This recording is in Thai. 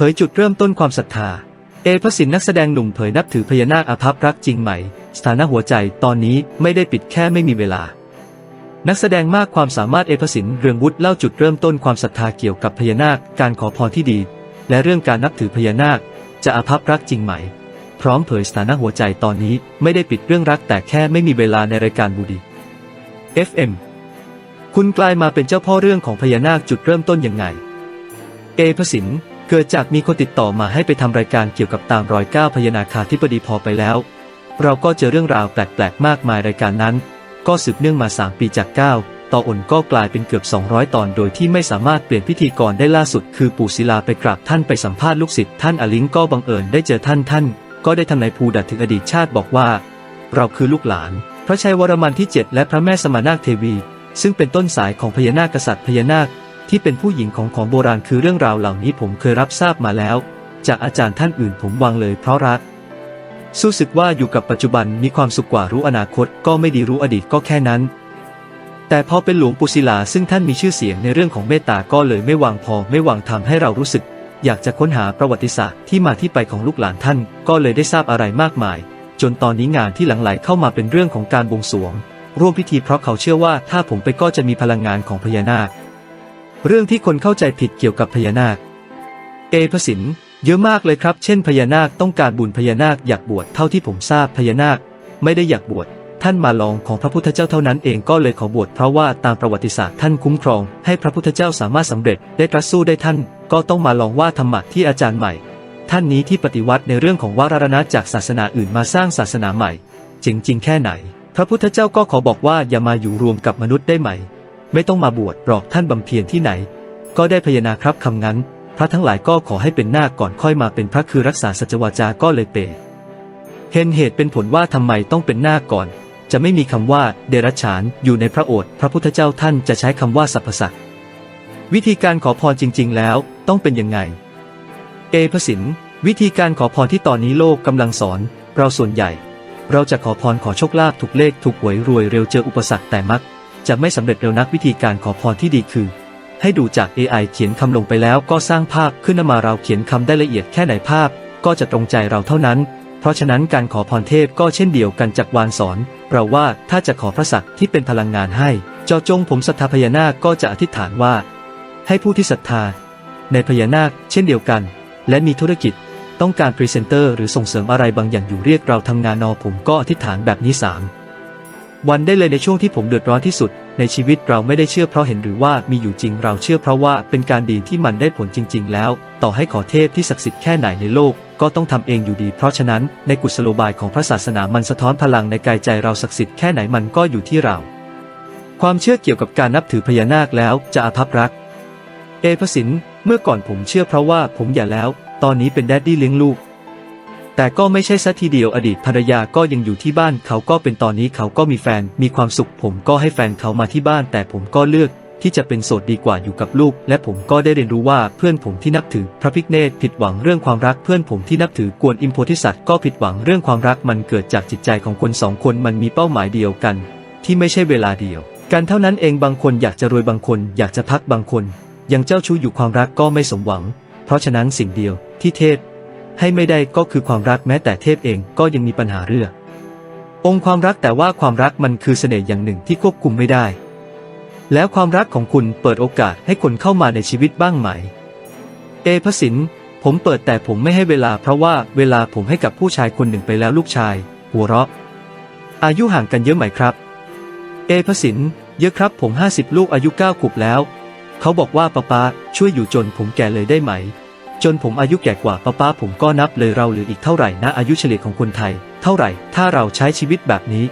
เผยจุดเริ่มต้นความศรัทธา เอพระสินนักแสดงหนุ่มเผยนับถือพญานาคอาภัพรักจริงไหม สถานะหัวใจตอนนี้ไม่ได้ปิดแค่ไม่มีเวลา นักแสดงมากความสามารถเอพสินเรืองวุฒิเล่าจุดเริ่มต้นความศรัทธาเกี่ยวกับพญานาค การขอพรที่ดี และเรื่องการนับถือพญานาค จะอาภัพรักจริงไหม พร้อมเผยสถานะหัวใจตอนนี้ไม่ได้ปิดเรื่องรักแต่แค่ไม่มีเวลาในรายการบูดี FM คุณกลายมาเป็นเจ้าพ่อเรื่องของพญานาคจุดเริ่มต้นยังไง เอพสิน เกิดจากมีคนติดต่อมาให้ไปทำรายการเกี่ยวกับตามรอยก้าวพญานาคาธิบดีพอไปแล้ว เราก็เจอเรื่องราวแปลกๆ มากมายรายการนั้น ก็สืบเนื่องมา 3 ปีจาก 9 ต่ออ่นก็กลายเป็นเกือบ 200 ตอน โดยที่ไม่สามารถเปลี่ยนพิธีกรได้ล่าสุด คือปู่ศิลาไปกราบท่านไปสัมภาษณ์ลูกศิษย์ท่านอลิงก็บังเอิญได้เจอท่านท่าน ก็ได้ทำนายภูดัดถึงอดีตชาติบอกว่า เราคือลูกหลาน พระชัยวรมันที่ 7 และพระแม่สมานาคเทวี ซึ่งเป็นต้นสายของพญานาคกษัตริย์พญานาค ที่เป็นผู้หญิงของของโบราณคือเรื่องราวเหล่านี้ผมเคยรับทราบมาแล้ว จากอาจารย์ท่านอื่นผมวางเลยเพราะรัก สู้สึกว่าอยู่กับปัจจุบันมีความสุขกว่ารู้อนาคตก็ไม่ดีรู้อดีตก็แค่นั้น แต่พอเป็นหลวงปู่ศิลาซึ่งท่านมีชื่อเสียงในเรื่องของเมตตาก็เลยไม่วางพอไม่วางทำให้เรารู้สึก อยากจะค้นหาประวัติศาสตร์ที่มาที่ไปของลูกหลานท่าน ก็เลยได้ทราบอะไรมากมาย จนตอนนี้งานที่หลังไหลเข้ามาเป็นเรื่องของการบวงสรวง ร่วมพิธีเพราะเขาเชื่อว่าถ้าผมไปก็จะมีพลังงานของพญานาค เรื่องที่คนเข้าใจผิดเกี่ยวกับพญานาค เอพสินเยอะมากเลยครับ เช่นพญานาคต้องการบุญพญานาคอยากบวชเท่าที่ผมทราบพญานาค ไม่ได้อยากบวชท่านมาลองของพระพุทธเจ้าเท่านั้นเองก็เลยขอบวชเพราะว่าตามประวัติศาสตร์ท่านคุ้มครอง ให้พระพุทธเจ้าสามารถสำเร็จได้ตรัสสู้ได้ท่าน ก็ต้องมาลองว่าธรรมะที่อาจารย์ใหม่ ท่านนี้ที่ปฏิวัติในเรื่องของวารณะจากศาสนาอื่นมาสร้างศาสนาใหม่จริงๆแค่ไหน พระพุทธเจ้าก็ขอบอกว่าอย่ามาอยู่รวมกับมนุษย์ได้ไหม ไม่ต้องมาบวชหรอกท่านบำเพ็ญที่ไหน ก็ได้พยานาครับคำงั้น พระทั้งหลายก็ขอให้เป็นนาคก่อนค่อยมาเป็นพระคือรักษาสัจวาจาก็เลยเปเห็นเหตุเป็นผลว่าทำไมต้องเป็นนาคก่อน จะไม่มีคำว่าเดรัจฉานอยู่ในพระโอษฐ์พระพุทธเจ้าท่านจะใช้คำว่าสรรพสัตว์วิธีการขอพรจริง ๆ แล้วต้องเป็นยังไง เอพสินวิธีการขอพรที่ตอนนี้โลกกำลังสอน เราส่วนใหญ่ เราจะขอพรขอโชคลาภถูกเลขถูกหวยรวยเร็วเจออุปสรรคแต่มัก จะไม่สำเร็จเร็วนักวิธีการขอพรที่ดีคือ ให้ดูจาก AI เขียนคำลงไปแล้วก็สร้างภาพขึ้นมาเราเขียนคำได้ละเอียดแค่ไหนภาพ ก็จะตรงใจเราเท่านั้น เพราะฉะนั้นการขอพรเทพก็เช่นเดียวกันจากวานสอน เราว่าถ้าจะขอพระศักดิ์ที่เป็นพลังงานให้ เจ้าจงผมศรัทธาพญานาคก็จะอธิษฐานว่า ให้ผู้ที่ศรัทธา ในพญานาค เช่นเดียวกัน และมีธุรกิจต้องการพรีเซนเตอร์หรือส่งเสริมอะไรบางอย่างอยู่เรียกเราทำงานนอผมก็อธิษฐานแบบนี้สาม วันได้เลยในช่วงที่ผมเดือดร้อนที่สุด ในชีวิตเราไม่ได้เชื่อเพราะเห็นหรือว่ามีอยู่จริงเราเชื่อเพราะว่าเป็นการดีที่มันได้ผลจริง ๆ แล้ว ต่อให้ขอเทพที่ศักดิ์สิทธิ์แค่ไหนในโลก ก็ต้องทำเองอยู่ดี เพราะฉะนั้นในกุศโลบายของพระศาสนามันสะท้อนพลังในกายใจเราศักดิ์สิทธิ์แค่ไหนมันก็อยู่ที่เรา ความเชื่อเกี่ยวกับการนับถือพญานาคแล้วจะอาภัพรัก เอพสินเมื่อก่อนผมเชื่อเพราะว่าผมหย่าแล้ว ตอนนี้เป็นแดดดี้เลี้ยงลูก แต่ก็ไม่ใช่ซะทีเดียวอดีตภรรยาก็ยังอยู่ที่บ้านเขาก็เป็นตอนนี้เขาก็มีแฟนมีความสุข ผมก็ให้แฟนเขามาที่บ้าน แต่ผมก็เลือกที่จะเป็นโสดดีกว่าอยู่กับลูก และผมก็ได้เรียนรู้ว่าเพื่อนผมที่นับถือ พระพิฆเนศผิดหวังเรื่องความรักเพื่อนผมที่นับถือกวนอิมโพธิสัตว์ก็ผิดหวังเรื่องความรักมันเกิดจากจิตใจของคนสองคนมันมีเป้าหมายเดียวกัน ที่ไม่ใช่เวลาเดียว กันเท่านั้นเองบางคนอยากจะรวยบางคน อยากจะพักบางคน ยังเจ้าชู้อยู่ความรักก็ไม่สมหวัง เพราะฉะนั้นสิ่งเดียวที่เทพ ให้ไม่ได้ก็คือความรักแม้แต่เทพเองก็ยังมีปัญหาเรื่อง องค์ความรักแต่ว่าความรักมันคือเสน่ห์อย่างหนึ่งที่ควบคุมไม่ได้ แล้วความรักของคุณเปิดโอกาสให้คนเข้ามาในชีวิตบ้างไหม เอพสินผมเปิดแต่ผมไม่ให้เวลาเพราะว่าเวลาผมให้กับผู้ชายคนหนึ่งไปแล้วลูกชาย หัวเราะ อายุห่างกันเยอะไหมครับ เอพสินเยอะครับผมห้าสิบลูกอายุเก้าขวบแล้ว เขาบอกว่าป้าป้าช่วยอยู่จนผมแก่เลยได้ไหม จนผมอายุแก่กว่าป้าป้าผมก็นับเลยเราเหลืออีกเท่าไหร่นะอายุเฉลี่ยของคนไทย เท่าไหร่ ถ้าเราใช้ชีวิตแบบนี้